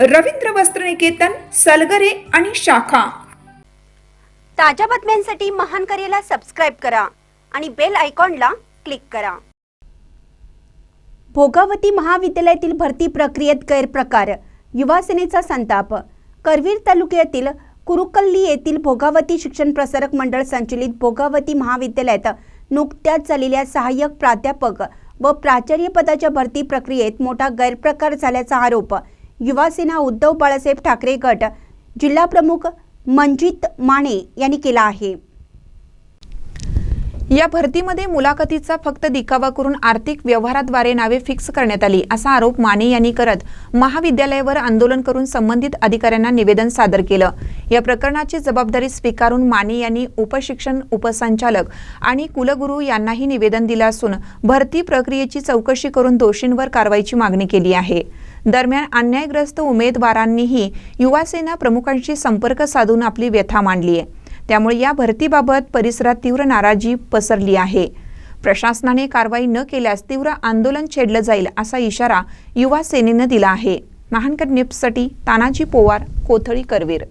रवींद्र वस्त्रनिकेतन सलगरे आणि शाखा. ताज्या बातम्यांसाठी महान करेला सबस्क्राईब करा आणि बेल आयकॉनला क्लिक करा. भोगावती महाविद्यालयातील भरती प्रक्रियेत गैरप्रकार. युवा सेनेचा संताप. करवीर तालुक्यातील कुरुकल्ली येथील भोगावती शिक्षण प्रसारक मंडळ संचलित भोगावती महाविद्यालयात नुकत्याच झालेल्या सहाय्यक प्राध्यापक व प्राचार्य पदाच्या भरती प्रक्रियेत मोठा गैरप्रकार झाल्याचा आरोप. युवासेना उद्धव बाळासाहेब ठाकरे गट जिल्हाप्रमुख मंजित माने यांनी केला आहे. या भरतीमध्ये मुलाखतीचा फक्त दिखावा करून आर्थिक व्यवहाराद्वारे नावे फिक्स करण्यात आली असा आरोप माने यांनी करत महाविद्यालयावर आंदोलन करून संबंधित अधिकाऱ्यांना निवेदन सादर केलं. या प्रकरणाची जबाबदारी स्वीकारून माने यांनी उपशिक्षण उपसंचालक आणि कुलगुरू यांनाही निवेदन दिलं असून भरती प्रक्रियेची चौकशी करून दोषींवर कारवाईची मागणी केली आहे. दरम्यान अन्यायग्रस्त उमेदवारांनीही युवासेना प्रमुखांशी संपर्क साधून आपली व्यथा मांडली आहे. त्यामुळे या भरतीबाबत परिसरात तीव्र नाराजी पसरली आहे. प्रशासनाने कारवाई न केल्यास तीव्र आंदोलन छेडलं जाईल असा इशारा युवा सेनेनं दिला आहे. महानकर निप्ससाठी तानाजी पोवार कोथळी करवीर.